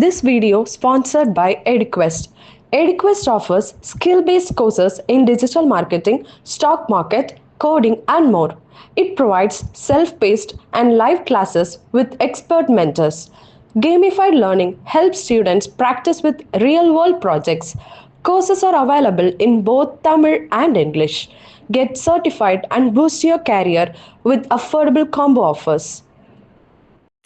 This video sponsored by EduQuest. EduQuest offers skill-based courses in digital marketing, stock market, coding, and more. It provides self-paced and live classes with expert mentors. Gamified learning helps students practice with real-world projects. Courses are available in both Tamil and English. Get certified and boost your career with affordable combo offers.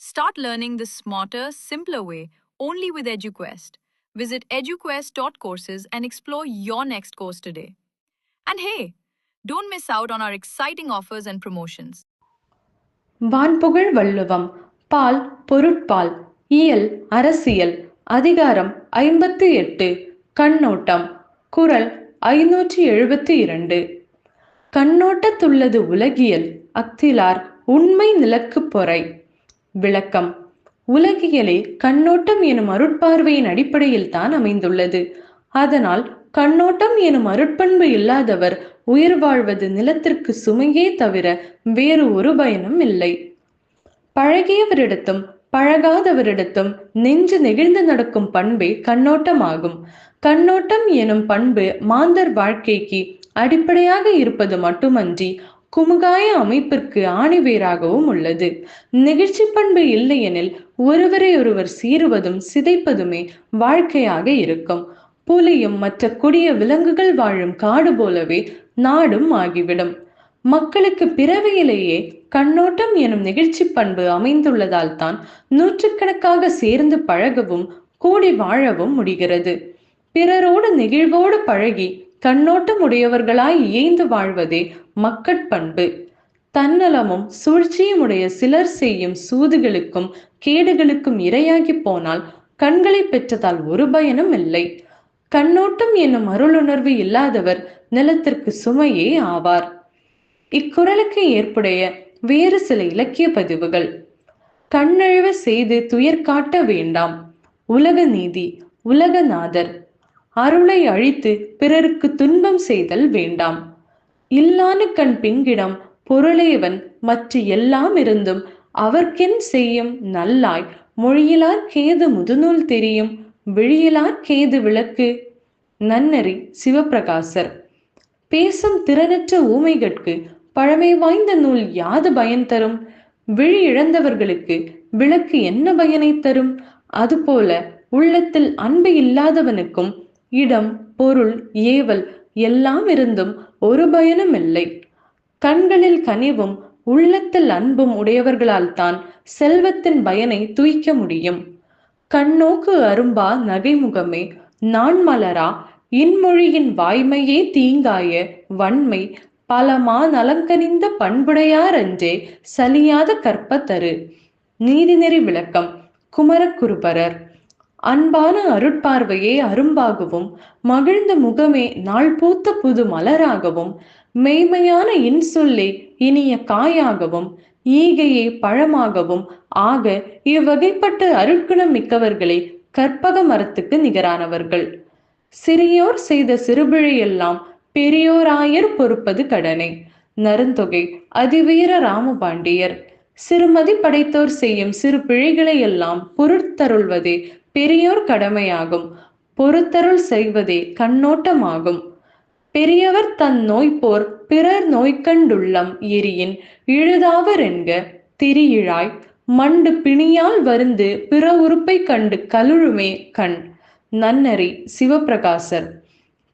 Start learning the smarter, simpler way only with EduQuest. Visit eduquest.courses and explore your next course today. And hey, don't miss out on our exciting offers and promotions. வான்புகழ் வள்ளுவம் பால் பொருட்பால் இயல் அரசியல் அதிகாரம் ஐம்பத்து எட்டு கண்ணோட்டம் குரல் ஐநூற்றி எழுபத்தி இரண்டு கண்ணோட்டத்துள்ளது உலகியல் அக்திலார் உண்மை நிலக்கு பொறை விளக்கம். உலகியலே கண்ணோட்டம் எனும் அருட்பார்வையின் அடிப்படையில் தான் அமைந்துள்ளது. அதனால் கண்ணோட்டம் எனும் அருட்பண்பு இல்லாதவர் உயிர் வாழ்வது நிலத்திற்கு சுமையே தவிர வேறு ஒரு பயனும் இல்லை. பழகியவரிடத்தும் பழகாதவரிடத்தும் நெஞ்சு நெகிழ்ந்து நடக்கும் பண்பே கண்ணோட்டமாகும். கண்ணோட்டம் எனும் பண்பு மாந்தர் வாழ்க்கைக்கு அடிப்படையாக இருப்பது மட்டுமன்றி குமுகாய அமைப்பிற்கு ஆணிவேராகவும் உள்ளது. நெகிழ்ச்சி பண்பு இல்லையெனில் ஒருவரை ஒருவர் சீறுவதும் சிதைப்பதுமே வாழ்க்கையாக இருக்கும். புலியும் மற்ற கொடிய விலங்குகள் வாழும் காடு போலவே நாடும் ஆகிவிடும். மக்களுக்கு பிறவியிலேயே கண்ணோட்டம் எனும் நெகிழ்ச்சி பண்பு அமைந்துள்ளதால் தான் நூற்றுக்கணக்காக சேர்ந்து பழகவும் கூடி வாழவும் முடிகிறது. பிறரோடு நெகிழ்வோடு பழகி கண்ணோட்டம் உடையவர்களாய் இயைந்து வாழ்வதே மக்கட்பண்பு தன்னலமும் சூழ்ச்சியும் உடைய சிலர் செய்யும் சூதுகளுக்கும் கேடுகளுக்கும் இரையாகி போனால் கண்களை பெற்றதால் ஒரு பயனும் இல்லை. கண்ணோட்டம் என்னும் அருளுணர்வு இல்லாதவர் நிலத்திற்கு சுமையே ஆவார். இக்குறளுக்கு ஏற்புடைய வேறு சில இலக்கிய பதிவுகள். கண்ணழுவ செய்து துயர் காட்ட வேண்டாம். உலக நீதி உலகநாதர் அருளை அழித்து பிறருக்கு துன்பம் செய்தல் வேண்டாம். இல்லானு கண் பிங்கிடம் பொருளேவன் மற்ற எல்லாம் இருந்தும் அவர்க்கென் செய்யும் நல்லாய் மொழியிலார் கேது முதுநூல் தெரியும் விழியிலார் கேது விளக்கு. நன்னறி சிவபிரகாசர். பேசும் திறனற்ற ஊமைகட்கு பழமை வாய்ந்த நூல் யாது பயன் தரும்? விழி இழந்தவர்களுக்கு விளக்கு என்ன பயனை தரும்? அதுபோல உள்ளத்தில் அன்பு இல்லாதவனுக்கும் இடம் பொருள் ஏவல் எல்லாம் இருந்தும் ஒரு பயனும் இல்லை கண்களில் கனிவும் உள்ளத்தில் அன்பும் உடையவர்களால் தான் செல்வத்தின் பயனை துய்க்க முடியும். கண்ணோக்கு அரும்பா நகைமுகமே நான் மலரா இன்மொழியின் வாய்மையே தீங்காய வன்மை பலமா நலங்கனிந்த பண்புடையார் அன்றே சலியாத கற்பத்தரு. நீதிநெறி விளக்கம் குமரக்குருபரர். அன்பான அருட்பார்வையே அரும்பாகவும் மகிழ்ந்த முகமே நாள் பூத்த புது மலராகவும் மெய்மையான இன்சொல்லே இனிய காயாகவும் ஈகையே பழமாகவும் ஆக இவ்வகைப்பட்ட அருட்குணம் மிக்கவர்களே கற்பக மரத்துக்கு நிகரானவர்கள். சிறியோர் செய்த சிறுபிழையெல்லாம் பெரியோராயர் பொறுப்பது கடனை. நருந்தொகை அதிவீர ராமபாண்டியர். சிறுமதி படைத்தோர் செய்யும் சிறு பிழைகளை எல்லாம் பொருட்தருள்வதே பெரியோர் கடமையாகும். பொறுத்தருள் செய்வதே கண்ணோட்டமாகும். பெரியவர் தன் நோய்போர் பிறர் நோய்கண்டுள்ளம் எரியின் இழுதாவர் என்க திரியிழாய். மண்டு பிணியால் வருந்து பிற உறுப்பை கண்டு கலுழுமே கண். நன்னறி சிவபிரகாசர்.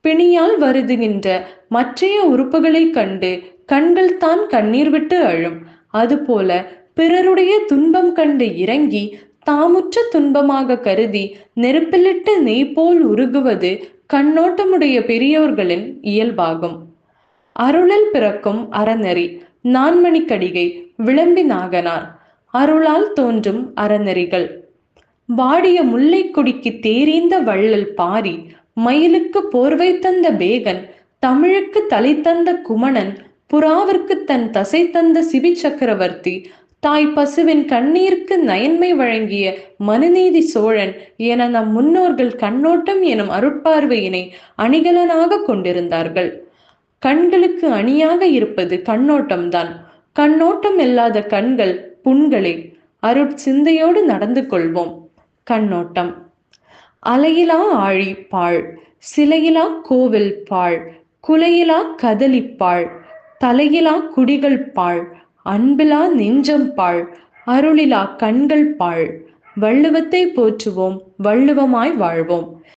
பிணியால் வருதுகின்ற மற்றைய உறுப்புகளை கண்டு கண்கள் தான் கண்ணீர் விட்டு அழும். அதுபோல பிறருடைய துன்பம் கண்டு இறங்கி தாமுற்ற துன்பமாக கருதி நெருப்பிலிட்டு நெய் போல் உருகுவது கண்ணோட்டமுடைய பெரியோர்களின் இயல்பாகும். அருளில் பிறக்கும் அறநெறி நான்மணிக்கடிகை விளம்பி நாகனார். அருளால் தோன்றும் அறநெறிகள். வாடிய முல்லை கொடிக்கு தேரீந்த வள்ளல் பாரி மயிலுக்கு போர்வை தந்த பேகன் தமிழுக்கு தலை தந்த குமணன் புறாவிற்கு தன் தசை தந்த சிபி சக்கரவர்த்தி தாய் பசுவின் கண்ணீருக்கு நயன்மை வழங்கிய மனுநீதி சோழன் என நம் முன்னோர்கள் கண்ணோட்டம் எனும் அருட்பார்வையினை அணிகலனாக கொண்டிருந்தார்கள். கண்களுக்கு அணியாக இருப்பது கண்ணோட்டம்தான். கண்ணோட்டம் இல்லாத கண்கள் புண்களே அருட்சிந்தையோடு நடந்து கொள்வோம். கண்ணோட்டம். அலையிலா ஆழி பாழ் சிலையிலா கோவில் பாழ் குலையிலா கதலிப்பாள் தலையிலா குடிகள் பாழ் அன்பிலா நெஞ்சம் பாழ் அருளிலா கண்கள் பாழ். வள்ளுவத்தை போற்றுவோம் வள்ளுவமாய் வாழ்வோம்.